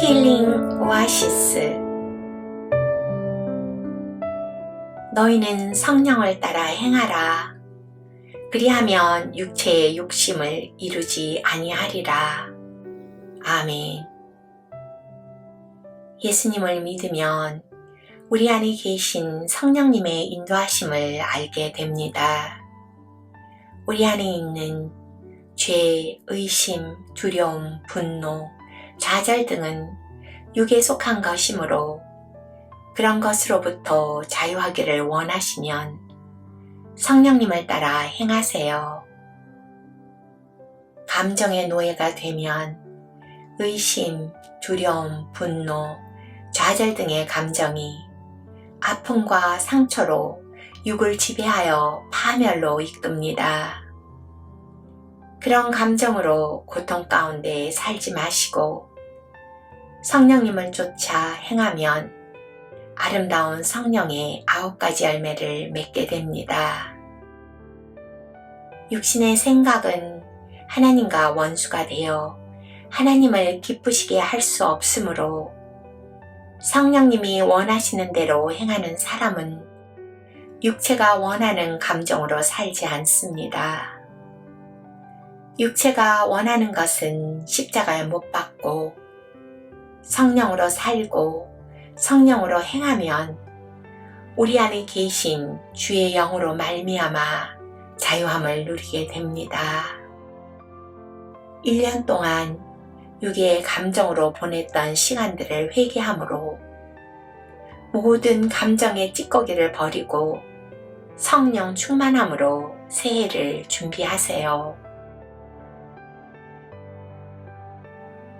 힐링 오아시스 너희는 성령을 따라 행하라. 그리하면 육체의 욕심을 이루지 아니하리라. 아멘. 예수님을 믿으면 우리 안에 계신 성령님의 인도하심을 알게 됩니다. 우리 안에 있는 죄, 의심, 두려움, 분노, 좌절 등은 육에 속한 것이므로 그런 것으로부터 자유하기를 원하시면 성령님을 따라 행하세요. 감정의 노예가 되면 의심, 두려움, 분노, 좌절 등의 감정이 아픔과 상처로 육을 지배하여 파멸로 이끕니다. 그런 감정으로 고통 가운데 살지 마시고 성령님을 쫓아 행하면 아름다운 성령의 아홉 가지 열매를 맺게 됩니다. 육신의 생각은 하나님과 원수가 되어 하나님을 기쁘시게 할 수 없으므로 성령님이 원하시는 대로 행하는 사람은 육체가 원하는 감정으로 살지 않습니다. 육체가 원하는 것은 십자가에 못 박고 성령으로 살고 성령으로 행하면 우리 안에 계신 주의 영으로 말미암아 자유함을 누리게 됩니다. 1년 동안 육의 감정으로 보냈던 시간들을 회개함으로 모든 감정의 찌꺼기를 버리고 성령 충만함으로 새해를 준비하세요.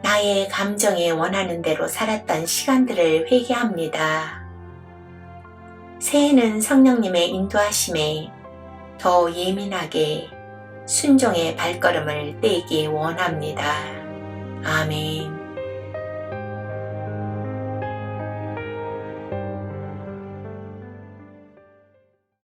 나의 감정에 원하는 대로 살았던 시간들을 회개합니다. 새해는 성령님의 인도하심에 더 예민하게 순종의 발걸음을 떼기 원합니다. 아멘.